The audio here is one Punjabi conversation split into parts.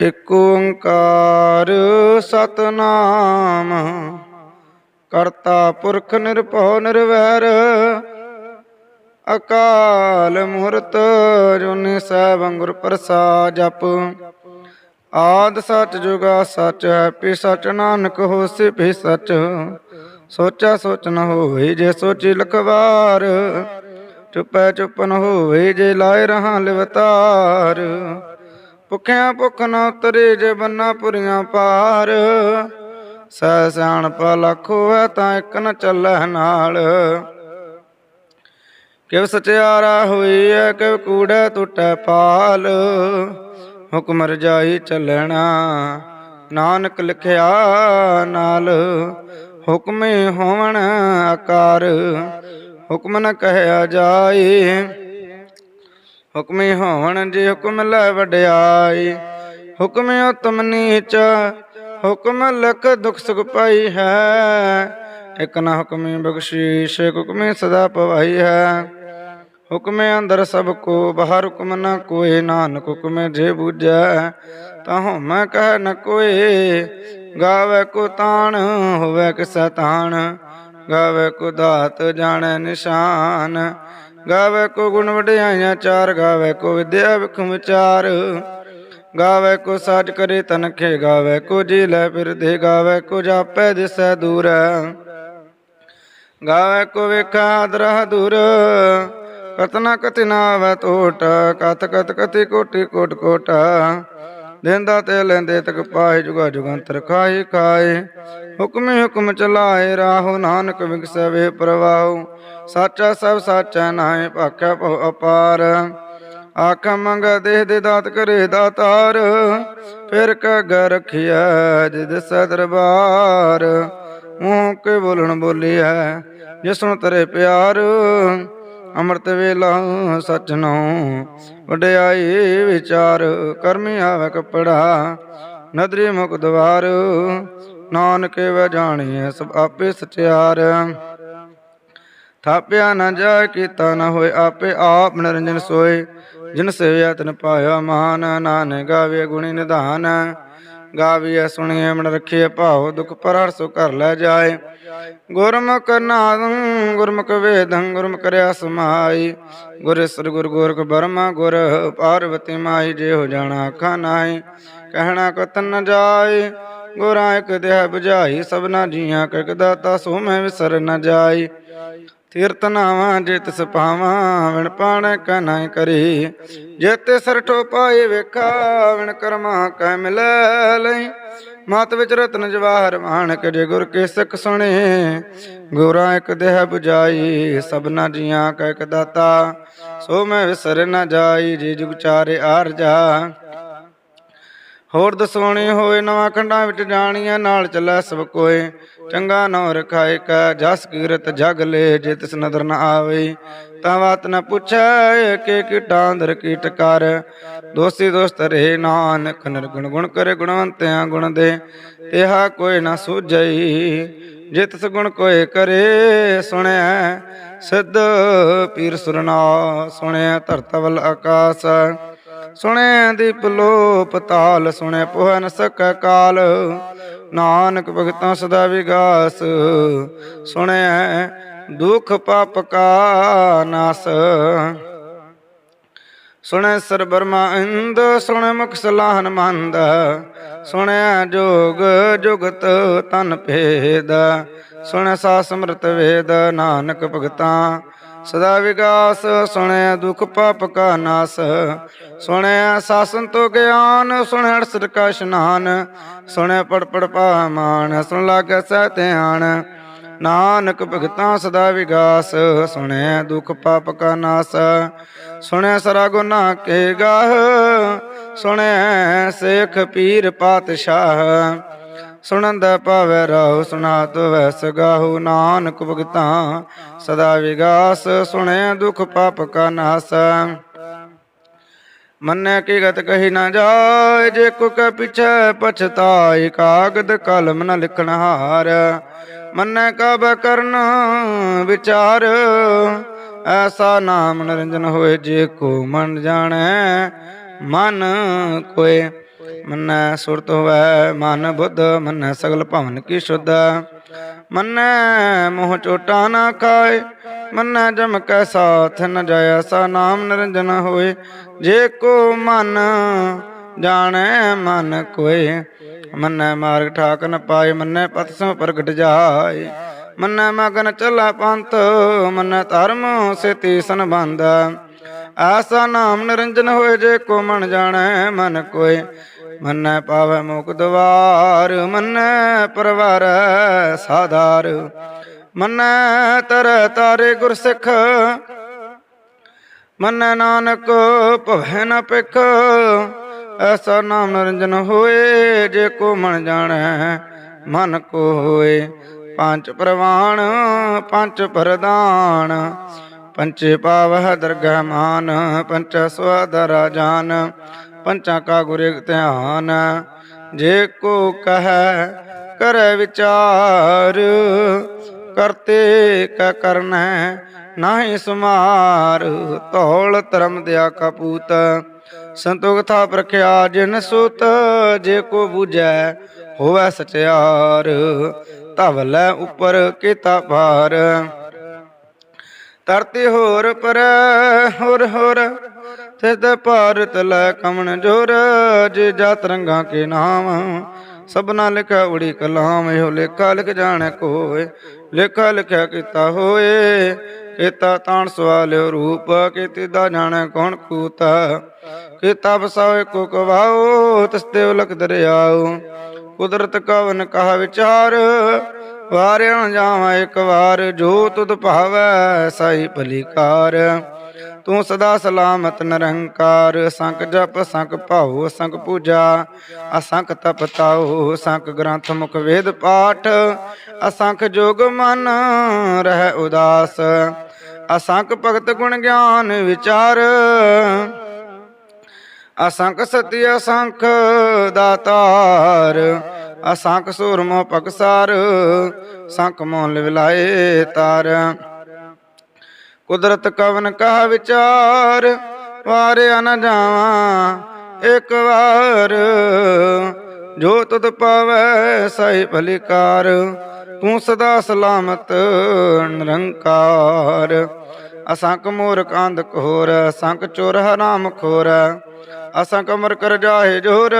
ਇਕ ਓੰਕਾਰ ਸਤਨਾਮ, ਕਰਤਾ ਪੁਰਖ ਨਿਰਭਉ ਨਿਰਵੈਰ, ਅਕਾਲ ਮੂਰਤ ਜੁਨੀ ਸੈਭੰ ਗੁਰ ਪ੍ਰਸਾਦ ਜਪ। ਆਦ ਸਚ ਜੁਗਾ ਸਚ ਹੈ, ਪੀ ਸਚ ਨਾਨਕ ਹੋਸੀ ਭੀ ਸਚ। ਸੋਚਾ ਸੋਚ ਨ ਹੋਵੇ ਜੇ ਸੋਚੀ ਲਖਵਾਰ, ਚੁਪੈ ਚੁਪ ਨ ਹੋਵੇ ਜੇ ਲਾਇ ਰਹਾ ਲਿਵਤਾਰ। ਭੁਖਿਆ ਭੁੱਖ ਨਾ ਉਤਰੇ ਜੇ ਬੰਨਾ ਪੁਰੀਆਂ ਪਾਰ। ਸਹਿ ਸਿਆਣਪ ਲੱਖ ਹੋਵੇ ਤਾਂ ਇੱਕ ਨ ਚੱਲੈ ਨਾਲ। ਕਿਵ ਸਚਿਆਰਾ ਹੋਈ ਐ ਕਿਵ ਕੂੜੈ ਟੁੱਟੈ ਪਾਲ। ਹੁਕਮ ਰਜਾਈ ਚੱਲਣਾ, ਨਾਨਕ ਲਿਖਿਆ ਨਾਲ। ਹੁਕਮੇ ਹੋਵਣ ਆਕਾਰ, ਹੁਕਮ ਨ ਕਹਿਆ ਜਾਏ। ਹੁਕਮੇ ਹੋਵਣ ਜੇ ਹੁਕਮ ਲੈ ਵਡਿਆਈ, ਹੁਕਮੇ ਉਤਮ ਨੀਚ, ਹੁਕਮ ਲਖ ਦੁਖ ਸੁਖ ਪਾਈ ਹੈ। ਇਕ ਨਾ ਹੁਕਮੇ ਬਖਸ਼ੀਸ਼ ਹੁਕਮੇ ਸਦਾ ਪਵਾਈ ਹੈ। ਹੁਕਮੇ ਅੰਦਰ ਸਭ ਕੋ, ਬਾਹਰ ਹੁਕਮ ਨ ਕੋਏ, ਨਾਨਕ ਹੁਕਮੇ ਜੇ ਬੂਝੈ, ਤਾਂ ਹਉਮੈ ਕਹਿ ਨ ਕੋਏ। ਗਾਵੇ ਕੋ ਤਾਣ, ਹੋਵੇ ਕਿਸ ਤਾਣ। ਗਾਵੇ ਕੋ ਦਾਤ ਜਾਣੈ ਨਿਸ਼ਾਨ, ਗਾਵੇ ਕੋ ਗੁਣ ਵਡਿਆਈਆਂ ਚਾਰ, ਗਾਵੇ ਕੋ ਵਿਦਿਆ ਵਿਖਮ ਵਿਚਾਰ। ਗਾਵੇ ਕੋ ਸਾਜ ਕਰੇ ਤਨਖੇ ਗਾਵੇ ਕੋ ਜੀ ਲੈ ਫਿਰਦੇ, ਗਾਵੇ ਕੋ ਜਾਪੈ ਦਿਸੈ ਦੂਰ। ਗਾਵੇ ਕੋ ਵੇਖਾ ਦਰਹ ਦੂਰ ਕਤਨਾ ਕਤਿਨਾ ਵੈ ਟੋਟ ਕਤ ਕਤ ਕਤੀ ਕੋਟੀ ਕੋਟ ਕੋਟ। ਦੇਂਦਾ ਤੇ ਲੈਂਦੇ ਤਕ ਪਾਏ ਜੁਗਾ ਜੁਗੰਤਰ ਖਾਏ ਖਾਏ। ਹੁਕਮੇ ਹੁਕਮ ਚਲਾਏ, ਰਾਹੋ ਨਾਨਕ ਵਿਗਸੈ ਵੇ ਪ੍ਰਵਾਹੁ। ਸਾਚਾ ਸਭ ਸਾਚਾ ਨਾਏ ਭਾਖਿਆ ਭਉ ਅਪਾਰ। ਆਖ ਮੰਗ ਦੇਹ ਦੇ ਦਾਤ ਕਰੇ ਦਾਤਾਰ, ਫਿਰ ਕਗ ਰਖਿਆ ਜਿਦ ਸੈ ਮੂੰਹ ਕੇ ਬੋਲਣ ਬੋਲਿਆ ਜਿਸਨੂੰ ਤੇਰੇ ਪਿਆਰ। ਅੰਮ੍ਰਿਤ ਵੇਲਾ ਸਚ ਨਉ ਵਡਿਆਈ ਵਿਚਾਰ ਕਰਮੀ ਆਵੇ ਕਪੜਾ, ਨਦਰੀ ਮੁਖ ਦਵਾਰ, ਨਾਨਕ ਵੇ ਜਾਣੀਐ ਸਭ ਆਪੇ ਸਚਿਆਰ। ਥਾਪਿਆ ਨਾ ਜਾ ਕੀਤਾ ਨਾ ਹੋਏ, ਆਪੇ ਆਪ ਨਿਰੰਜਨ ਸੋਏ। ਜਿਨ ਸੇਵਿਆ ਤਨ ਪਾਇਆ ਮਹਾਨ ਨਾਨਕ ਗਾਵੇ ਗੁਣੀ ਨਿਧਾਨ। ਗਾਵੀਐ, ਸੁਣੀਐ, ਮਨ ਰਖੀਐ, ਭਾਉ ਦੁਖ ਪਰੜ ਸੋ ਘਰ ਲੈ ਜਾਏ। ਗੁਰਮੁਖ ਨਾਦੰ, ਗੁਰਮੁਖ ਵੇਦੰ, ਗੁਰਮੁਖ ਰਿਆ ਸਮਾਈ। ਗੁਰ ਗੁਰ ਗੋਰਖ ਬਰਮਾ, ਗੁਰ ਪਾਰਵਤੀ ਮਾਈ ਜੇ ਹੋ ਜਾਣਾ ਆਖਾਂ ਨਾਹੀ। ਕਹਿਣਾ ਕਤਨ ਨ ਜਾਏ, ਗੁਰਾਂ ਇਕ ਦੇਹ ਬੁਝਾਈ, ਸਭਨਾ ਜੀਆਂ ਕਿਕ ਦਾਤਾ ਸੋ ਮੈਂ ਵਿਸਰ ਨ ਜਾਈ ਤੀਰਤ ਨਾਵਾਂ ਜੇ ਤਿਸ ਪਾਵਾਂ ਵਿਣ ਪਾਣ ਕੈ ਨਾ ਕਰੀ। ਜੇ ਤੇ ਸਰਠੋ ਪਾਏ ਵੇਖਾ, ਵਿਣ ਕਰਮਾ ਕੈ ਮਿਲੈ ਲਈ। ਮਤ ਵਿੱਚ ਰਤਨ ਜਵਾਹਰ ਮਾਣਕ, ਜੇ ਗੁਰ ਕੇ ਸਿੱਖ ਸੁਣੇ। ਗੁਰਾਂ ਇੱਕ ਦੇਹ 부ਜਾਈ ਸਭਨਾ ਜੀਆਂ ਕੈ ਇੱਕ ਦਾਤਾ। ਸੋ ਮੈਂ ਵਿਸਰ ਨਾ ਜਾਈ, ਜੇ ਜੁਗ ਚਾਰੇ ਆਰਜਾ ਹੋਰ ਦਸੋਣੀ ਹੋਏ ਨਵਾਂ ਖੰਡਾਂ ਵਿੱਚ ਜਾਣੀਆਂ ਨਾਲ ਚੱਲੈ ਸਭ ਕੋਏ। ਚੰਗਾ ਨੌ ਰਖਾਇ ਕਾ, ਜਸ ਕੀਰਤ ਜਗ ਲੈ, ਜੇ ਤਿਸ ਨਦਰ ਨ ਆਵੇ। ਤਾਂ ਬਾਤ ਨ ਪੁੱਛੈ ਕਿ ਕੀਟਾਂ ਕੀਟ ਕਰ। ਦੋਸੀ ਦੋਸਤ ਰਹੇ ਨਾਨਕ, ਨਿਰਗੁਣ ਗੁਣ ਕਰੇ ਗੁਣਵੰਤਿਆਂ ਗੁਣ ਦੇ। ਇਹਾ ਕੋਈ ਨਾ ਸੂਝਈ, ਜੇ ਤਿਸ ਗੁਣ ਕੋਏ ਕਰੇ ਸੁਣਿਆ ਸਿੱਧ ਪੀਰ ਸੁਰਨਾ ਸੁਣਿਆ ਧਰਤਵਲ ਆਕਾਸ। ਸੁਣੇ ਦੀਪ ਲੋ ਪਤਾਲ ਸੁਣੇ ਪੋਹ ਨ ਕਾਲ। ਨਾਨਕ ਭਗਤਾਂ ਸਦਾ ਵਿਗਾਸ, ਸੁਣੇ ਦੁਖ ਪਾਪ ਕਾ ਨਾਸ। ਸੁਣੇ ਸਰ ਬਰਮਾ ਇੰਦ ਸੁਣੈ ਮੁਖ ਸਲਾਹਨ ਮੰਦ ਸੁਣਿਆ ਜੋਗ ਜੁਗਤ ਤਨ ਭੇਦ। ਸੁਣੇ ਸਾ ਸਮਰਤ ਵੇਦ, ਨਾਨਕ ਭਗਤਾਂ ਸਦਾ ਵਿਗਾਸ, ਸੁਣਿਆ ਦੁਖ ਪਾਪ ਕਾ ਨਾਸ। ਸੁਣਿਆ ਸਾਸਨ ਤੋ ਗਿਆਨ, ਸੁਣਿਆ ਅਰਸਰ ਕਾ ਇਸ਼ਨਾਨ। ਸੁਣਿਆ ਪੜ ਪੜ ਪਾਮਾਨ ਸੁਣ ਲਾਗੈ ਸਹਿ ਧਿਆਨ। ਨਾਨਕ ਭਗਤਾਂ ਸਦਾ ਵਿਗਾਸ, ਸੁਣਿਆ ਦੁਖ ਪਾਪ ਕਾ ਨਾਸ। ਸੁਣਿਆ ਸਰਾ ਗੁਨਾ ਕੇ ਗਾਹ, ਸੁਣਿਆ ਸੇਖ ਪੀਰ ਪਾਤਸ਼ਾਹ। ਸੁਣਨ ਦਾ ਭਾਵੈ ਰਾਹੁ ਸੁਣਾ ਤਵੈ ਸਗਾਹੁ ਨਾਨਕ ਭਗਤਾਂ। ਸਦਾ ਵਿਗਾਸ ਸੁਣਿਆ ਦੁਖ ਪਾਪ ਕਾ ਨਾਸ। ਮੰਨੈ ਕੀ ਗਤ ਕਹੀ ਨਾ ਜਾਏ, ਜੇ ਕੋ ਕੈ ਪਿਛੈ ਪਛਤਾਏ ਕਾਗਦ ਕਲਮ ਨ ਲਿਖਣ ਹਾਰ। ਮੰਨੈ ਕਬ ਕਰਨ ਵਿਚਾਰ, ਐਸਾ ਨਾਮ ਨਿਰੰਜਨ ਹੋਏ ਜੇ ਕੋ ਮਨ ਜਾਣੈ, ਮਨ ਕੋਏ ਮੰਨੈ ਸੁਰਤ ਹੋਵੈ ਮਨ ਬੁੱਧ, ਮੰਨੈ ਸਗਲ ਭਵਨ ਕੀ ਸ਼ੁੱਧ। ਮੰਨੈ ਮੋਹ ਚੋਟਾ ਨਾ ਖਾਏ ਮੰਨੈ ਜਮ ਕੈ ਸਾਥ ਨ ਜਾਇਆ ਸਾ ਨਾਮ ਨਿਰੰਜਨ ਹੋਏ। ਜੇ ਕੋ ਮਨ ਜਾਣੈ, ਮਨ ਕੋਏ। ਮੰਨੈ ਮਾਰਗ ਠਾਕ ਨ ਪਾਏ, ਮੰਨੈ ਪਤ ਸੋ ਪ੍ਰਗਟ ਜਾਏ। ਮੰਨੈ ਮਗਨ ਚਲਾ ਪੰਥ, ਮੰਨੈ ਧਰਮ ਸੇਤੀ ਸੰਬੰਧ। ਆਸਾ ਨਾਮ ਨਿਰੰਜਨ ਹੋਏ, ਜੇ ਕੋ ਮਨ ਜਾਣੈ, ਮਨ ਕੋਏ। ਮੰਨੈ ਪਾਵੈ ਮੁਕ ਦਵਾਰ, ਮੰਨੈ ਪਰਵਾਰ ਸਾਧਾਰ। ਮੰਨੈ ਤਰ ਤਾਰੇ ਗੁਰ ਸਿੱਖ, ਮੰਨੈ ਨਾਨਕ ਭਵੈ ਨ ਪਿਖ ਐਸਾ ਨਾਮ ਨਿਰੰਜਨ ਹੋਏ, ਜੇ ਕੋ ਮਨ ਜਾਣੈ, ਮਨ ਕੋ ਹੋਏ। ਪੰਜ ਪ੍ਰਵਾਣ, ਪੰਜ ਪ੍ਰਦਾਨ ਪੰਚੇ ਪਾਵਹ ਦਰਗਹਿ ਮਾਨ ਪੰਚ ਸਵਦਰ ਰਾਜਾਨ। ਪੰਚਾ ਕਾ ਗੁਰੇ ਧਿਆਨ, ਜੇ ਕੋ ਕਹੈ ਕਰੈ ਵਿਚਾਰ, ਕਰਤੇ ਕਾ ਕਰਨੈ ਨਾਹੀ ਸੁਮਾਰ, ਧੌਲ ਧਰਮ ਦਿਆ ਕਪੂਤ ਸੰਤੋਖ ਥਾ ਪ੍ਰਖਿਆ ਜਿਨ ਸੁਤ, ਜੇ ਕੋ ਬੂਝੈ ਹੋਵੈ ਸਚਿਆਰ ਧਵਲੇ ਉਪਰ ਕੀਤਾ ਭਾਰ। ਧਰਤੀ ਹੋਰ ਪਰ, ਹੋਰ ਹੋਰ ਤਿਤ ਭਾਰਤ ਲੈ ਕਮਣ ਜੋਰ, ਜੇ ਜਾਤ ਰੰਗਾ ਕੇ ਨਾਮ। ਸਭਨਾ ਲਿਖਿਆ ਉੜੀ ਕਲਾਮ, ਇਹੋ ਲੇਖਾ ਲਿਖ ਜਾਣੈ ਕੋਏ। ਲੇਖਾ ਲਿਖਿਆ ਕੀਤਾ ਹੋਏ, ਕੀਤਾ ਤਾਣ ਸਵਾਲਿਓ ਰੂਪ। ਕੀਤੀ ਦਾ ਜਾਣੈ ਕੌਣ ਕੂਤਾ। ਕੀਤਾ ਬਸਾਵੇ ਕੋ ਕਵਾਓ ਤਸਤੇ ਉਲਕ ਦਰਿਆਓ। ਕੁਦਰਤ ਕਵਨ ਕਹਾ ਵਿਚਾਰ, ਵਾਰਿਆ ਜਾਵਾਂ ਇੱਕ ਵਾਰ। ਜੋ ਤੁਧ ਭਾਵੈ, ਸਾਈ ਭਲੀਕਾਰ ਤੂੰ ਸਦਾ ਸਲਾਮਤ ਨਿਰੰਕਾਰ ਸੰਕ ਜਪ ਸੰਕ ਭਾਉ ਸੰਕ ਪੂਜਾ, ਅਸੰਖ ਤਪ ਤਾਉ ਸੰਕ ਗ੍ਰੰਥ ਮੁਖ ਵੇਦ ਪਾਠ, ਅਸੰਖ ਜੋਗ ਮਨ ਰਹਿ ਉਦਾਸ, ਅਸੰਖ ਭਗਤ ਗੁਣ ਗਿਆਨ ਵਿਚਾਰ, ਅਸੰਖ ਸਤਿ ਅਸੰਖ ਦਾਤਾਰ ਅਸੰਖ ਸੂਰਮੋ ਪਕਸਾਰ ਸੰਖ ਮੋਲ ਵਿਲਾਏ ਤਾਰ। ਕੁਦਰਤ ਕਵਨ ਕਹਾ ਵਿਚਾਰ, ਵਾਰਿਆ ਨ ਜਾਵਾਂ ਇੱਕ ਵਾਰ। ਜੋ ਤੁਧ ਪਾਵੈ ਸਹੀ ਭਲਿਕਾਰ ਤੂੰ ਸਦਾ ਸਲਾਮਤ ਨਿਰੰਕਾਰ। ਅਸੰਖ ਮੂਰ ਕੰਦ ਕੋਰ ਅਸੰਕ ਚੋਰ ਹਰਾਮ ਖੋਰ। ਅਸੰਖ ਅਮਰ ਕਰ ਜਾਹੇ ਜੋਰ,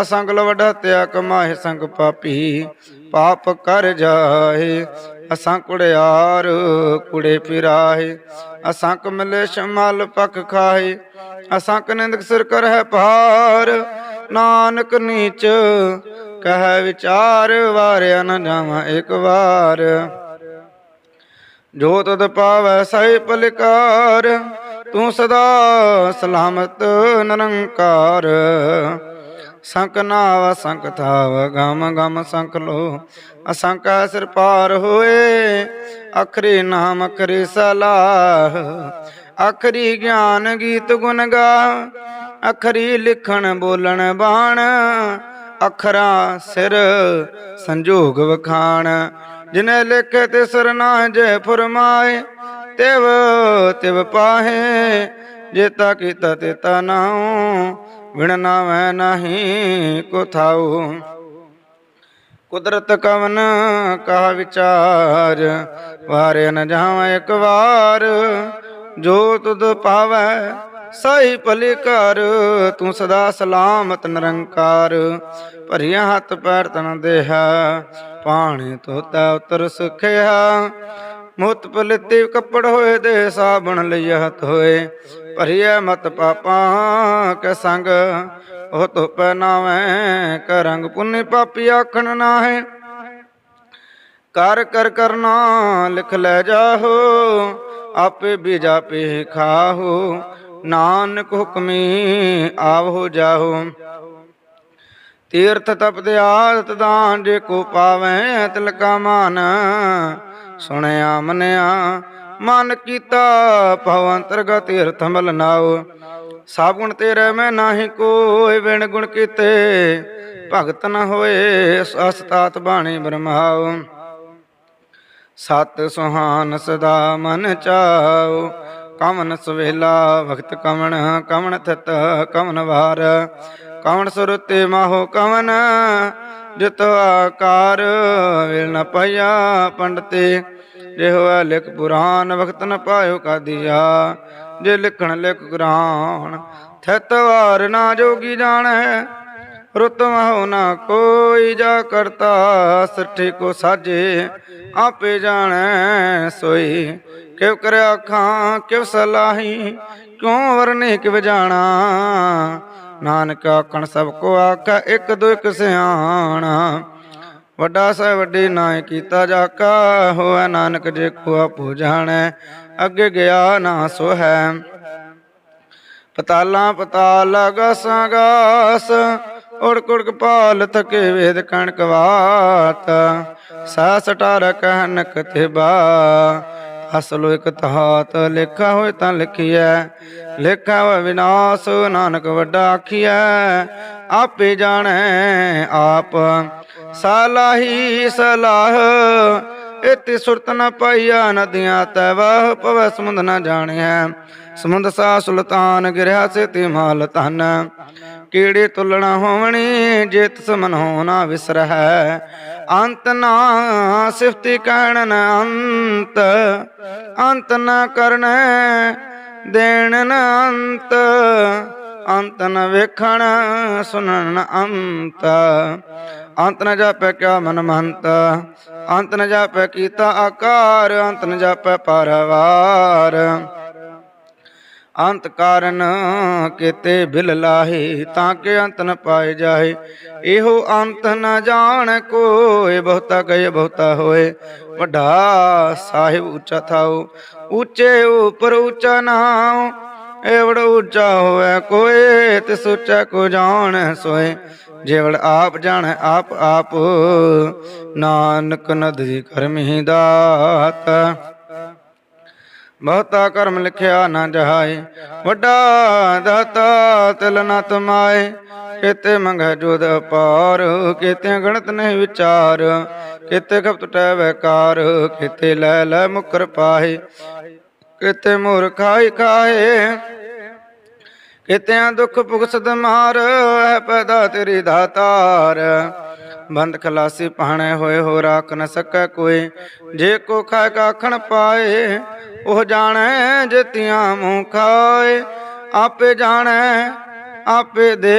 ਅਸੰਖ ਲਵਡਾ ਤਿਆ ਕਮਾਏ ਸੰਗ ਪਾਪੀ। ਪਾਪ ਕਰ ਜਾਹੇ ਅਸਾਂ ਕੁੜਿਆਰ ਕੁੜੇ ਫਿਰਾਏ ਅਸਾਂ ਕਮਲੇ ਸ਼ਮਲ ਪਖ ਖਾਏ ਅਸਾਂ ਕਨੰਦਕ ਸਿਰ ਕਰ ਹੈ ਭਾਰ। ਨਾਨਕ ਨੀਚ ਕਹਿ ਵਿਚਾਰ, ਵਾਰਿਆ ਨ ਜਾਵਾਂ ਇੱਕ ਵਾਰ। ਜੋ ਤਦ ਪਾਵੈ ਸਹਿ ਪਲਕਾਰ, ਤੂੰ ਸਦਾ ਸਲਾਮਤ ਨਿਰੰਕਾਰ। ਸੰਕ ਨਾਵ, ਸੰਕ ਥਾਵ, ਗਮ ਗਮ ਸੰਕ ਲੋ ਅਸੰਕ ਸਿਰ ਪਾਰ ਹੋਏ, ਅਖਰੀ ਨਾਮ ਅਖਰੀ ਸਲਾਹ। ਅਖਰੀ ਗਿਆਨ ਗੀਤ ਗੁਣ ਗਾ, ਅਖਰੀ ਲਿਖਣ ਬੋਲਣ ਬਾਣ। ਅਖਰਾਂ ਸਿਰ ਸੰਜੋਗ ਵਖਾਣ। ਜਿਨੇ ਲਿਖੇ ਤੇ ਸਰਨਾ ਜੈ ਫਰਮਾਏ, ਤਿਵ ਤਿਵ ਪਾਹੇ। ਜੇਤਾ ਕੀਤਾ ਤੇਤਾ ਨਾਉ ਵਿਣ ਨਾਵੈ ਨਹੀਂ ਕੋ ਥਾਉ ਕੁਦਰਤ ਕਵਨ ਕਹਾ ਵਿਚਾਰ, ਵਾਰੇ ਨ ਜਾਵਾਂ ਇੱਕ ਵਾਰ। ਜੋ ਤੁਧ ਪਾਵੈ ਸਾਈ ਭਲੇ ਕਰ ਤੂੰ ਸਦਾ ਸਲਾਮਤ ਨਿਰੰਕਾਰ। ਭਰੀਆਂ ਹੱਥ ਪੈਰ ਤਨ ਦੇਹਾ, ਪਾਣੀ ਤੋਤਾ ਉਤਰ ਸੁਖਿਆ। ਮੁਤ ਪਲਤੇ ਕੱਪੜ ਹੋਏ ਦੇ ਸਾਬਣ ਲਈ ਹੱਥ ਹੋਏ। ਭਰੀਐ ਮਤ ਪਾਪਾਂ ਕੇ ਸੰਗ, ਉਹ ਤੋ ਪਹਿਨਾਵੇਂ ਕਰੰਗ ਪੁੰਨੀ ਪਾਪੀ ਆਖਣ ਨਾਹੇ। ਕਰ ਕਰ ਕਰਨਾ ਲਿਖ ਲੈ ਜਾਹੋ, ਆਪੇ ਬੀਜਾ ਪੇ ਖਾਹੋ, ਨਾਨਕ ਹੁਕਮੀ ਆਵੋ ਜਾਹੋ। ਤੀਰਥ ਤਪਤ ਆਦਤ ਦਾਨ ਜੇ ਕੋ ਪਾਵੇਂ ਤਿਲਕਾ ਮਾਨ, ਸੁਣਿਆ ਮਨਿਆ ਮਨ ਕੀਤਾ ਭਵ ਅੰਤਰਗਤ ਤੀਰਥ ਮਲ ਨਾਉ। ਸਭ ਗੁਣ ਤੇਰੇ ਮੈਂ ਨਾਹੀ ਕੋਈ ਵਿਣ ਗੁਣ ਕੀਤੇ ਭਗਤ ਨ ਹੋਏ, ਅਸਤਾਤ ਬਾਣੀ ਬ੍ਰਹਮਾਉ ਸਤ ਸੁਹਾਨ ਸਦਾ ਮਨ ਚਾਉ, ਕਮਨ ਸਵੇਲਾ ਭਗਤ ਕਮਨ ਕਮਨ ਥਿਤ ਕਮਨ ਵਾਰ। ਕਮਨ ਸੁਰਤੇ ਮਾਹੋ ਕਮਨ, ਜਿਤ ਆਕਾਰ, ਵੇਲ ਨ ਪਇਆ ਪੰਡਤੇ। ਜੇ ਹੋਇਆ ਲਿਖ ਪੁਰਾਨ, ਵਖਤ ਨ ਪਾਇਓ ਕਾਦੀਆ ਜੇ ਲਿਖਣ ਲਿਖ ਕੁਰਾਨ ਥਿਤ ਵਾਰ ਨਾ ਜੋਗੀ ਜਾਣੈ। ਰੁਤ ਮਹੁ ਨਾ ਕੋਈ ਜਾ ਕਰਤਾ, ਸੱਠੇ ਕੋ ਸਾਜੇ ਆਪੇ ਜਾਣੈ। ਸੋਈ ਕਿਉ ਕਰਿਆ ਅੱਖਾਂ ਕਿਉ ਸਲਾਹੀ, ਕਿਉ ਵਰਨੇ ਕਿਵ ਜਾਣਾ। ਨਾਨਕ ਆਖਣ ਸਭ ਕੋ ਆਖਾ, ਇੱਕ ਦੋ ਇੱਕ ਸਿਆਣਾ। ਵੱਡਾ ਸਹਿ ਵੱਡੀ ਨਾਇ ਕੀਤਾ ਜਾਕਾ ਹੋਇ ਨਾਨਕ ਜੇ ਕੋ ਆਪੋ ਅੱਗੇ ਗਿਆ ਨਾ ਸੋ ਹੈ ਪਤਾਲ ਗਾਸਾਂ ਗਾਸ, ਉੜ ਕੁੜ ਕਪਾਲ ਥਕੇ ਵੇਦ ਕਣਕ ਵਾਤ। ਸਾ ਸਟਾਰ ਕਹਿਨ ਕਤੇ ਬਾ ਅਸਲੋ ਇਕ ਤਹਾਤ, ਲਿਖਾ ਹੋਏ ਤਾਂ ਲਿਖੀਐ। ਲਿਖਾ ਹੋਏ ਵਿਨਾਸ਼, ਨਾਨਕ ਵੱਡਾ ਆਖੀਐ। ਆਪੇ ਜਾਣੈ ਆਪ, ਸਲਾਹੀ ਸਲਾਹ। ਇਤੀ ਸੁਰਤ ਨ ਪਾਈਆ ਨਦੀਆਂ ਤੈ ਵਾਹ ਪਵੈ ਸਮੁੰਦ ਨ ਜਾਣਿਆ ਸਮੁੰਦ ਸਾ ਸੁਲਤਾਨ ਗਿਰਿਆ ਸੇ ਤੇ ਮਾਲ ਤਨ ਕੀੜੇ ਤੁਲਣਾ ਹੋਵਣੀ, ਜੇ ਤਿਸ ਮਨ ਹੋਣਾ ਵਿਸਰਹਿ। ਅੰਤ ਨਾ ਸਿਫਤੀ ਕਹਿਣ ਨ ਅੰਤ ਅੰਤ ਨਾ ਕਰਨ ਦੇਣ ਅੰਤ ਅੰਤ ਨ ਵੇਖਣ ਸੁਣਨ ਅੰਤ। ਅੰਤ ਨ ਜਾਪੈ ਕਿਆ ਮਨ ਮੰਤ ਅੰਤ ਨ ਜਾਪੈ ਕੀਤਾ ਆਕਾਰ, ਅੰਤ ਨ ਜਾਪੈ ਪਰਵਾਰ ਅੰਤ ਕਾਰਨ ਕਿਤੇ ਬਿਲ ਲਾਹੇ ਤਾਂ ਕਿ ਅੰਤ ਨ ਪਾਏ ਜਾਏ ਇਹੋ ਅੰਤ ਨ ਜਾਣ ਕੋਏ, ਬਹੁਤਾ ਗਏ, ਬਹੁਤਾ ਹੋਏ। ਵੱਡਾ ਸਾਹਿਬ ਉੱਚਾ ਥਾਉ, ਉੱਚੇ ਉਪਰ ਉੱਚਾ ਨਾਉ। ਏਵੜ ਉੱਚਾ ਹੋਵੇ ਕੋਏ, ਤੇ ਸੋਚਾ ਕੋ ਜਾਣ ਸੋਏ। ਜੇਵੜ ਆਪ ਜਾਣੈ, ਆਪ ਆਪ, ਨਾਨਕ ਨਦੀ ਕਰਮੀ ਦਾਤ। ਬਹੁਤਾ ਕਰਮ ਲਿਖਿਆ ਨਾ ਜਹਾਏ, ਵੱਡਾ ਦਾਤਾ ਤਿਲ ਨ ਤਮਾਏ। ਕਿਤੇ ਮੰਗੈ ਜੋਦ ਅਪਾਰ, ਕਿਤੇ ਗਣਤ ਨਹੀਂ ਵਿਚਾਰ। ਕਿਤੇ ਖਪਤ ਟੈ ਵੈਕਾਰ ਕਿਤੇ ਲੈ ਲੈ ਮੁਕਰ ਪਾਏ ਕਿਤੇ ਮੂਰ ਖਾਈ ਖਾਏ ਕਿਤਿਆਂ ਦੁੱਖ ਭੁਗਸਦ ਮਾਰ ਹੈ ਪੈਦਾ ਤੇਰੀ ਦਾਤਾਰ। ਬੰਦ ਖਲਾਸੀ ਪਾਣੇ ਹੋਏ ਹੋ ਰਾਖ ਨ ਸਕੈ ਕੋਈ। ਜੇ ਕੋ ਖਾਇ ਕਾਖਣ ਪਾਏ ਉਹ ਜਾਣੈ ਜਤਿਆਂ ਮੂੰਹ ਖਾਏ ਆਪੇ ਜਾਣੈ, ਆਪੇ ਦੇ।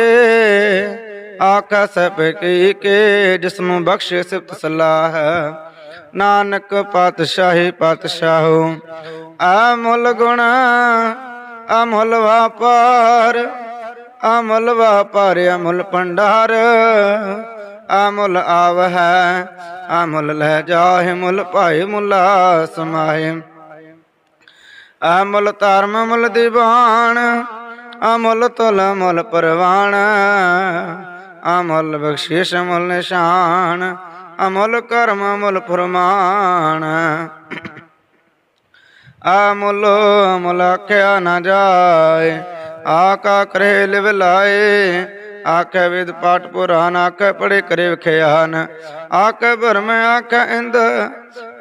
ਆਖਾ ਸਭ ਕੀ ਕੇ ਜਿਸ ਨੂੰ ਬਖਸ਼ੇ ਸਿਫਤ ਸਲਾਹ। ਨਾਨਕ ਪਾਤਸ਼ਾਹੀ ਪਾਤਸ਼ਾਹੋ, ਅਮੁੱਲ ਗੁਣ, ਅਮੁੱਲ ਵਾਪਾਰ ਅਮੁੱਲ ਵਾਪਾਰ, ਅਮੁੱਲ ਭੰਡਾਰ। ਅਮੁੱਲ ਆਵ ਹੈ ਅਮੁੱਲ ਲੈ ਜਾਹਿ ਮੁੱਲ ਭਾਈ ਮੁੱਲਾ ਸਮਾਏ ਅਮੁੱਲ ਧਰਮ ਮੁੱਲ ਦੀਵਾਨ, ਅਮੁੱਲ ਤੁਲ ਮੁੱਲ ਪਰਵਾਨ, ਅਮੁੱਲ ਬਖਸ਼ਿਸ਼ ਮੁੱਲ ਨਿਸ਼ਾਨ, ਅਮੁੱਲ ਕਰਮ ਮੁੱਲ ਫਰਮਾਨ। ਅਮੁੱਲ ਮੁੱਲ ਆਖਿਆ ਨਾ ਜਾਏ, ਆਕਾ ਕਰੇ ਲਿਵ ਲਾਏ ਆਖੇ ਵਿਦ ਪਾਠ ਪੁਰਾਨ, ਆਖੇ ਪੜੇ ਕਰੇ ਵਿਖਿਆਨ। ਆਖੇ ਭਰਮ ਆਖੇ ਇੰਦ,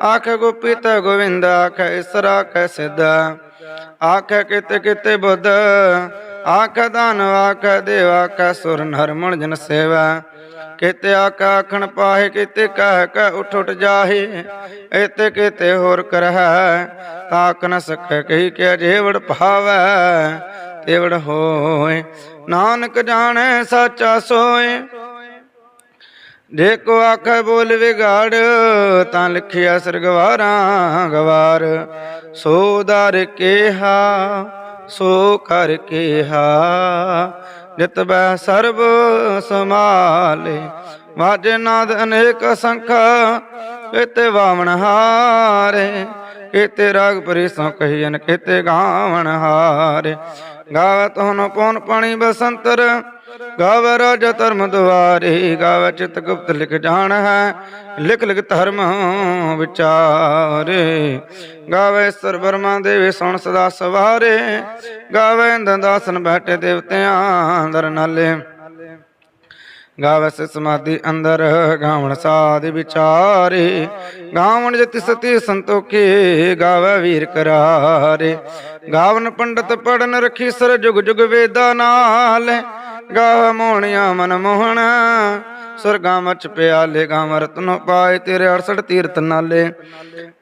ਆਖੇ ਗੋਪੀਤ ਗੋਵਿੰਦ, ਆਖੇ ਇਸਰਾ ਆਖੇ ਸਿੱਧ। ਆਖੇ ਕਿਤੇ ਕਿਤੇ ਬੁੱਧ, ਆਖੇ ਦਾਨ ਆਖੇ ਦੇਵ, ਆਖੇ ਸੁਰ ਨਰ ਜਨ ਸੇਵਾ। ਕਿਤੇ ਆਖਾ ਆਖਣ ਪਾਹੇ, ਕਿਤੇ ਕਹਿ ਕਹਿ ਉਠ ਉਠ ਜਾਹੇ। ਇਤੇ ਕਿਤੇ ਹੋਰ ਕਰਹਿ, ਤਾਕ ਨ ਸਕੈ ਕਹੀ ਕਿ ਜੇਵੜ ਭਾਵੈ। ਤੇਵੜ ਹੋਏ। ਨਾਨਕ ਜਾਣੈ ਸਾਚਾ ਸੋਏ। ਜੇ ਕੋ ਆਖੈ ਬੋਲ ਵਿਗਾੜ, ਤਾਂ ਲਿਖਿਆ ਸਰਗਵਾਰਾਂ ਗਵਾਰ। ਸੋ ਦਰ ਕੇਹਾ, ਸੋ ਕਰ ਕੇਹਾ। ਜਿਤ ਸਰਬ ਸਮਾਲੇ ਵਾਜੇ ਨਾਦ ਅਨੇਕ ਸੰਖ ਕਿਤੇ ਵਾਵਣ ਹਾਰੇ। ਕਿਤੇ ਰਾਗ ਪਰਿਸੋਂ ਕਹੀਨ ਕਿਤੇ ਗਾਵਣ ਹਾਰੇ। ਗਾਵ ਤੋਨ ਪੌਨ ਪਾਣੀ ਬਸੰਤਰ, ਗਾਵ ਰਾਜ ਧਰਮ ਦੁਆਰੇ, ਗਾਵ ਚਿਤ ਗੁਪਤ ਲਿਖ ਜਾਣ ਹੈ, ਲਿਖ ਲਿਖ ਧਰਮ ਵਿਚਾਰੇ। ਗਾਵੇ ਸਰ ਬਰਮਾ ਦੇਵੇ ਸੁਣ ਸਦਾ ਸਵਾਰੇ, ਗਾਵੇ ਇੰਦ ਬੈਠੇ ਦੇਵਤਿਆਂ ਅੰਦਰ ਨਾਲੇ। ਗਾਵੈ ਸਮਾਧੀ ਅੰਦਰ, ਗਾਵਣ ਸਾਧ ਵਿਚਾਰੇ। ਗਾਵਣ ਜਤੀ ਸਤੀ ਸੰਤੋਖੇ, ਗਾਵੈ ਵੀਰ ਕਰਾਰੇ। ਗਾਵਨ ਪੰਡਤ ਪੜਨ ਰਖੀ ਸਰ ਜੁਗ ਜੁਗ ਵੇਦਾ ਨਾਲ। ਗਾਵ ਮੋਹਣਿਆ ਮਨ ਮੋਹਣ ਸੁਰਗਾਂ ਮਚ ਪਿਆਲੇ। ਗਾਵ ਰਤਨੋ ਪਾਏ ਤੇਰੇ 68 ਤੀਰਥ ਨਾਲੇ।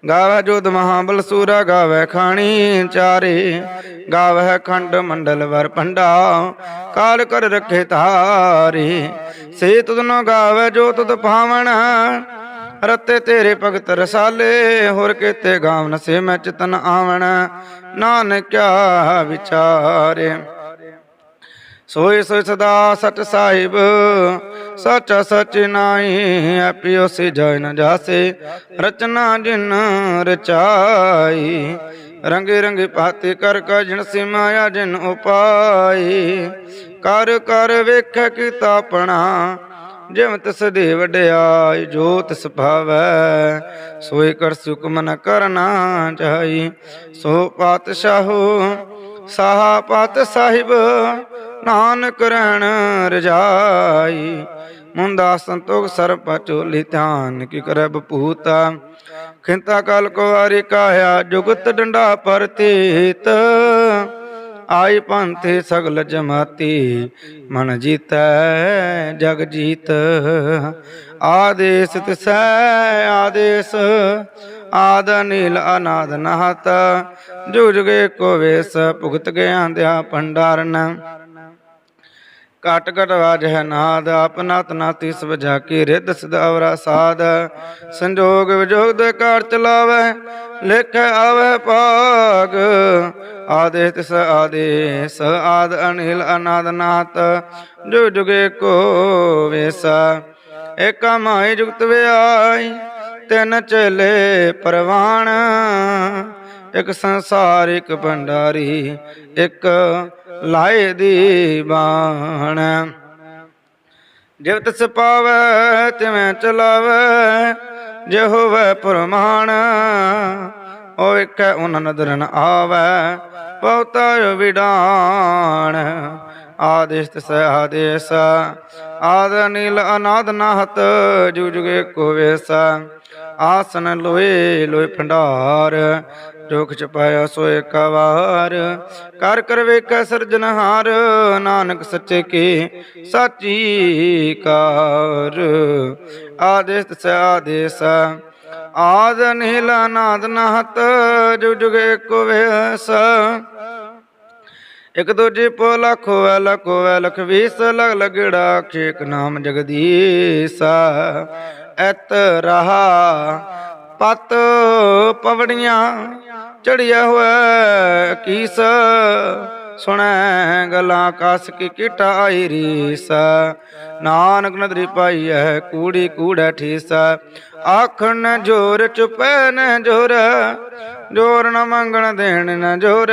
ਗਾਵੈ ਜੋਧ ਮਹਾਬਲ ਸੂਰਾ, ਗਾਵੈ ਖਾਣੀ ਚਾਰੇ। ਗਾਵੈ ਖੰਡ ਮੰਡਲ ਵਰ ਪੰਡਾ ਕਾਲ ਕਰ ਰਖੇ ਤਾਰੇ ਸੇ ਤੁਧਨੋ ਗਾਵੈ ਜੋ ਤੁਧ ਭਾਵਨ ਰਤੇ ਤੇਰੇ ਭਗਤ ਰਸਾਲੇ, ਹੋਰ ਕੀਤੇ ਗਾਵਨ ਸੇ ਮੈਂ ਚਿਤਨ ਆਵਣ। ਨਾਨਕਿਆ ਵਿਚਾਰੇ। ਸੋਏ ਸੋਈ ਸਦਾ ਸਚ ਸਾਹਿਬ, ਸਚ ਸਚ ਨਾਈ ਆਪਿਓ ਸੇ ਜੈ ਨ ਜਾਸੇ। ਰਚਨਾ ਜਿਨ ਰਚਾਈ ਰੰਗੇ ਰੰਗੇ ਪਾਤੇ ਕਰ ਕਾ ਸੇ ਮਾਇਆ ਜਿਨ ਉਪਾਈ। ਕਰ ਕਰ ਵੇਖ ਕੀਤਾ ਆਪਣਾ ਜਿਵ ਤਿਸ ਦੇ ਵਡਿਆਈ ਜੋ ਤਿਸ ਭਾਵੈ ਸੋਈ ਕਰ ਸੁਕਮ ਨ ਕਰਨਾ ਚਾਹੀ। ਸੋ ਪਾਤਸ਼ਾਹੋ, ਸਾਹਾ ਪਤ ਸਾਹਿਬ, ਨਾਨਕ ਰਹਿਣ ਰਜਾਈ। ਮੁੰਦਾ ਸੰਤੋਖ ਸਰ ਪਚੋਲੀ ਧਿਆਨ ਕੀ ਕਰੈ ਬਪੂਤਾ। ਖਿੰਤਾ ਕਲ ਕੋ ਵਾਰੀ ਕਾਇਆ ਜੁਗਤ ਡੰਡਾ ਪਰਤੀਤ। ਆਈ ਪੰਥੇ ਸਗਲ ਜਮਾਤੀ, ਮਨ ਜੀਤੈ ਜਗ ਜੀਤ। ਆਦੇਸ ਤਿਸੈ ਆਦੇਸ, ਆਦ ਨੀਲ ਅਨਾਦ ਨਹਤ। ਜੁਗ ਜੁਗੇ ਕੋ ਵੇਸ, ਭੁਗਤ ਗਿਆ ਦਿਆ ਭੰਡਾਰਨ। ਕਟ ਕਟ ਵਾਜ ਹੈ ਨਾਦ ਆਪਨਾ ਤਨਾ ਤਿਸ ਵਜਾ ਕੀ ਰਿੱਧ ਸਦ ਸਾਧ। ਸੰਜੋਗ ਵਿਜੋਗ ਦੇ ਕਾਰ ਚਲਾਵੇ ਲਿਖ ਆਵੇ ਭਾਗ। ਆਦੇ ਤਿਸ ਆਦੇਸ, ਆਦ ਅਨਿਲ ਅਨਾਦ ਨਾਤ। ਜੋ ਜੁਗੇ ਕੋ ਵੇਸਾ, ਏਕਾ ਮਾਈ ਜੁਗਤ ਵਿਆਈ ਤਿੰਨ ਚਲੇ ਪਰਵਾਣ। ਇੱਕ ਸੰਸਾਰ, ਇੱਕ ਭੰਡਾਰੀ, ਇੱਕ ਲਾਏ ਦੀ ਬਾਣ। ਜਿਵ ਤਿਸ ਪਾਵੈ, ਤਿਵੇਂ ਚਲਾਵੈ, ਜੇ ਹੋਵੇ ਪਰਮਾਨ ਉਹ ਵੇਖੈ ਉਨ ਨਦਰਨ ਆਵੈ, ਬਹੁਤਾ ਵਿਡਾਣ। ਆਦੇਸ਼ ਤਿਸ ਆਦੇਸ ਆਦ ਨੀਲ ਅਨਾਦ ਨਾਹਤ, ਜੁਗ ਜੁਗੇ ਕੋ ਵੇਸਾ। ਆਸਨ ਲੋਏ ਲੋਏ ਭੰਡਾਰ ਜੋ ਕਿਛ ਪਾਇਆ ਸੋਏ ਕਵਾਰ। ਕਰ ਕਰ ਵੇਖੈ ਸਿਰਜਨਹਾਰ ਨਾਨਕ ਸੱਚੇ ਕੀ ਸਾਚੀ ਕਾਰ। ਆਦੇਸ ਤਿਸ ਆਦੇਸ ਆਦ ਨੀਲ ਅਨਾਦ ਨਾਹਤ, ਜੁਗ ਜੁਗੇ ਕੋ ਵੇਸਾ। ਇਕ ਦੂਜੇ ਪੋ ਲਖੋ ਵੈ ਲਖੋ ਵੈ ਲਗ ਲਗੜਾ ਖੇਕ ਨਾਮ ਜਗਦੀਸਾ। ਐਤ ਰਹਾ ਪਤ ਪਵੜੀਆਂ ਚੜਿਆ ਹੋਇਆ ਕੀਸ। ਸੁਣੈ ਗਲਾਂ ਕਸ ਕੀ ਕਿਟਾ ਰੀਸ। ਨਾਨਕ ਨਦਰੀ ਪਾਈ ਹੈ ਕੂੜੀ ਕੂੜਾ ਠੀਸ। ਆਖਣ ਜੋਰ, ਚੁਪੈ ਨ ਜੋਰ ਜੋਰ ਨ ਮੰਗਣ ਦੇਣ ਨ ਜੋਰ।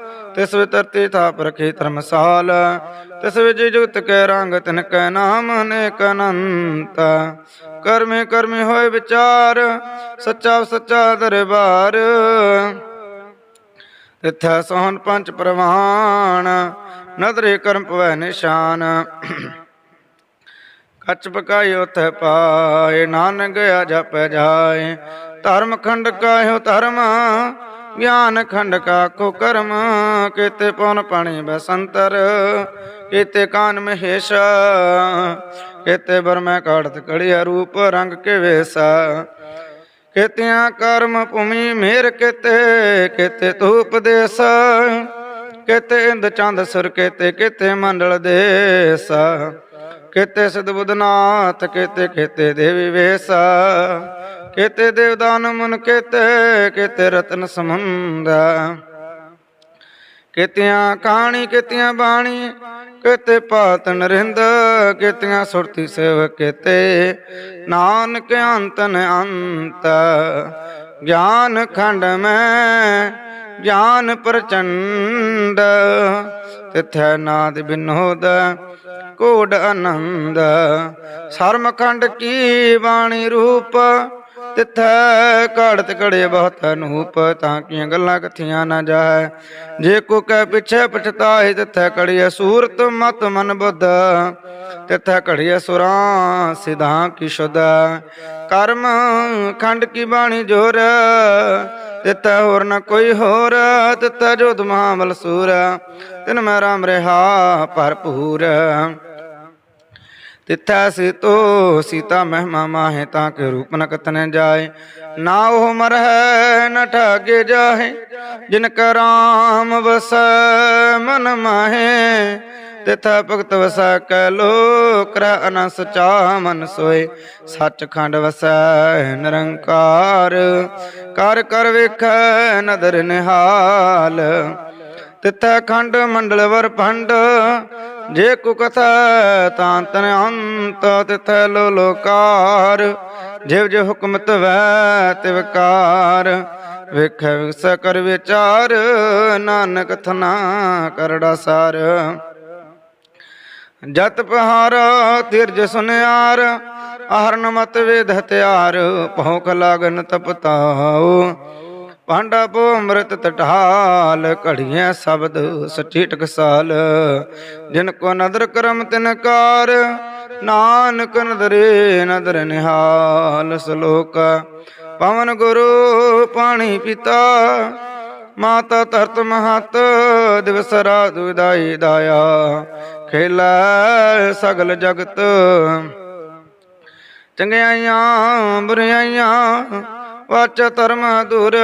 ਤਿਸ ਵਿੱਚ ਧਰਤੀ ਥਾਪ ਰਖੀ ਧਰਮਸਾਲ, ਤਿਸ ਵਿੱਚ ਜੁਗਤ ਕੈ ਰੰਗ ਤਿਨ ਕੈ ਨਾਮ ਅਨੇਕ ਅਨੰਤ। ਕਰਮੇ ਕਰਮੇ ਹੋਏ ਵਿਚਾਰ, ਸੱਚਾ ਸੱਚਾ ਦਰਬਾਰ। ਤਿਥੈ ਸੋਹਣ ਪੰਜ ਪ੍ਰਵਾਨ, ਨਦਰੇ ਕਰਮ ਪਵੈ ਨਿਸ਼ਾਨ। ਕੱਚ ਪਕਾਇ ਉਥੈ ਪਾਏ, ਨਾਨਕ ਗਿਆ ਜਪੈ ਜਾਏ। ਧਰਮ ਖੰਡ ਕਾਇਓ ਧਰਮ ਗਿਆਨ ਖੰਡ ਕਾ ਕੋ ਕਰਮ, ਕੀਤੇ ਪਉਨ ਪਾਣੀ ਬਸੰਤਰ, ਕੀਤੇ ਕਾਨ ਮਹੇਸ਼, ਕੀਤੇ ਬਰਮੈ ਕਾੜਤ ਕੜਿਆ ਰੂਪ ਰੰਗ ਕੇ ਵੇਸਾ। ਕੀਤਿਆਂ ਕਰਮ ਭੂਮੀ ਮੇਰ ਕੀਤੇ ਕੀਤੇ ਧੂਪ ਦੇਸ, ਕੀਤੇ ਇੰਦ ਚੰਦ ਸੁਰ ਕੀਤੇ ਕੀਤੇ ਮੰਡਲ ਦੇਸ। ਕੀਤੇ ਸਦਬੁਦਨਾਥ ਬੁਧਨਾਥ ਕੀਤੇ ਕੀਤੇ ਦੇਵੀ ਵੇਸਾ। ਕੀਤੇ ਦੇਵਦਾਨ ਮਨ ਕੀਤੇ ਕੀਤੇ ਰਤਨ ਸਮੁੰਦ ਕੀਤਿਆਂ ਕਹਾਣੀ ਕੀਤਿਆਂ ਬਾਣੀ, ਕਿਤੇ ਪਾਤ ਨਰਿੰਦ, ਕੀਤਿਆਂ ਸੁਰਤੀ ਸੇਵ ਕੀਤੇ। ਨਾਨਕ ਅੰਤ ਨ ਅੰਤ, ਗਿਆਨ ਖੰਡ ਮੈਂ, ਗਿਆਨ ਪ੍ਰਚੰਡ। ਤਿਥੈ ਨਾਦ ਬਿਨੋਦ, ਕੋਡ ਆਨੰਦ ਸਰਮਖੰਡ ਕੀ ਬਾਣੀ ਰੂਪ ਤਿਥੈ ਘੜਤ ਘੜੇ ਬਹੁਤ ਅਨੂਪ ਤਾਂ ਕੀਆਂ ਗੱਲਾਂ ਕਥੀਆਂ ਨਾ ਜਾਏ ਜੇ ਕੋ ਕਹਿ ਪਿਛੇ ਪਛਤਾਏ ਤਿਥੈ ਕੜੀਐ ਸੂਰਤ ਮਤ ਮਨ ਬੁੱਧ। ਤਿਥੈ ਕੜੀਐ ਸੁਰਾਂ ਸਿਧਾਂ ਕੀ ਸ਼ੁੱਧ। ਕਰਮ ਖੰਡ ਕੀ ਬਾਣੀ ਜੋਰ। ਤਿਤੈ ਹੋਰ ਨਾ ਕੋਈ ਹੋਰ ਤਿਤੈ ਜੋਤ ਮਹਾਮਲ ਸੂਰ। ਤਿਨ ਮੈਂ ਰਾਮ ਰਹਾ ਭਰਪੂਰ। ਤਿਥੈ ਸਿਤੋ ਸੀਤਾ ਮਹਿਮਾ ਮਾਹੇ ਤਾਂ ਕਿ ਰੂਪ ਨ ਕਤਨ ਜਾਏ। ਨਾ ਉਹ ਮਰਹਿ ਨ ਠਾਗੇ ਜਾਹੇ, ਜਿਨ ਕਾ ਰਾਮ ਵਸੈ ਮਨ ਮਾਹੇ। ਤਿਥੈ ਭਗਤ ਵਸੈ ਕੈ ਲੋਕ ਰਹਿ ਅਨ ਸਚਾ ਮਨ ਸੋਏ। ਸੱਚਖੰਡ ਵਸੈ ਨਿਰੰਕਾਰ, ਕਰ ਕਰ ਵੇਖੈ ਨਦਰ ਨਿਹਾਲ। ਤਿਥੈ ਖੰਡ ਮੰਡਲ ਵਰ ਜੇ ਕੋ ਕਥਾ ਤਾਂ ਤਨ ਅੰਤ, ਤਿਥੈ ਲੋ ਲੋਕਾਰ, ਜਿਵ ਜਿਵ ਹੁਕਮ ਤਵੈ ਤਿਵਕਾਰ ਵੇਖੈ ਵਿਗਸ ਕਰ ਵਿਚਾਰ, ਨਾਨਕ ਥਨਾ ਕਰੜਾ ਸਾਰ। ਜਤ ਪਹਾਰ ਤਿਰਜ ਸੁਨਿਆਰ ਆਹਰਨ ਮਤ ਵੇਦ ਹਤਿਆਰ ਭੌਂਕ ਲਾਗਨ ਤਪਤਾਉ। ਭਾਂਡਾ ਪੋ ਅੰਮ੍ਰਿਤ ਤਟਾਲ, ਘੜੀਆਂ ਸ਼ਬਦ ਸੱਚੀ ਟਕਸਾਲ। ਜਿਨ ਕੋ ਨਦਰ ਕਰਮ ਤਿਨ ਕਾਰ, ਨਾਨਕ ਨਦਰੇ ਨਦਰ ਨਿਹਾਲ ਸ਼ਲੋਕ। ਪਵਨ ਗੁਰੂ ਪਾਣੀ ਪਿਤਾ, ਮਾਤਾ ਧਰਤ ਮਹਤ, ਦਿਵਸ ਰਾਤ ਵਿਦਾਈ ਦਾਇਆ। ਖੇਲਾ ਸਗਲ ਜਗਤ, ਚੰਗਿਆਈਆਂ ਬੁਰਾਈਆਂ ਵਾਚ ਧਰਮ ਦੂਰ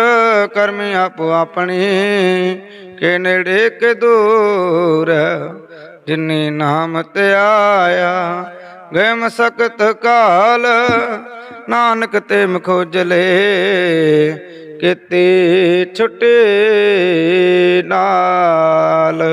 ਕਰਮੀ ਆਪੋ ਆਪਣੀ। ਕੇ ਨੇੜੇ ਕੇ ਦੂਰ, ਜਿਨੀ ਨਾਮ ਤੇ ਆਇਆ, ਗਮ ਮਸਕਤ ਕਾਲ। ਨਾਨਕ ਤੇ ਮਖੋਜਲੇ ਕਿਤੇ ਛੁੱਟੇ ਨਾਲ।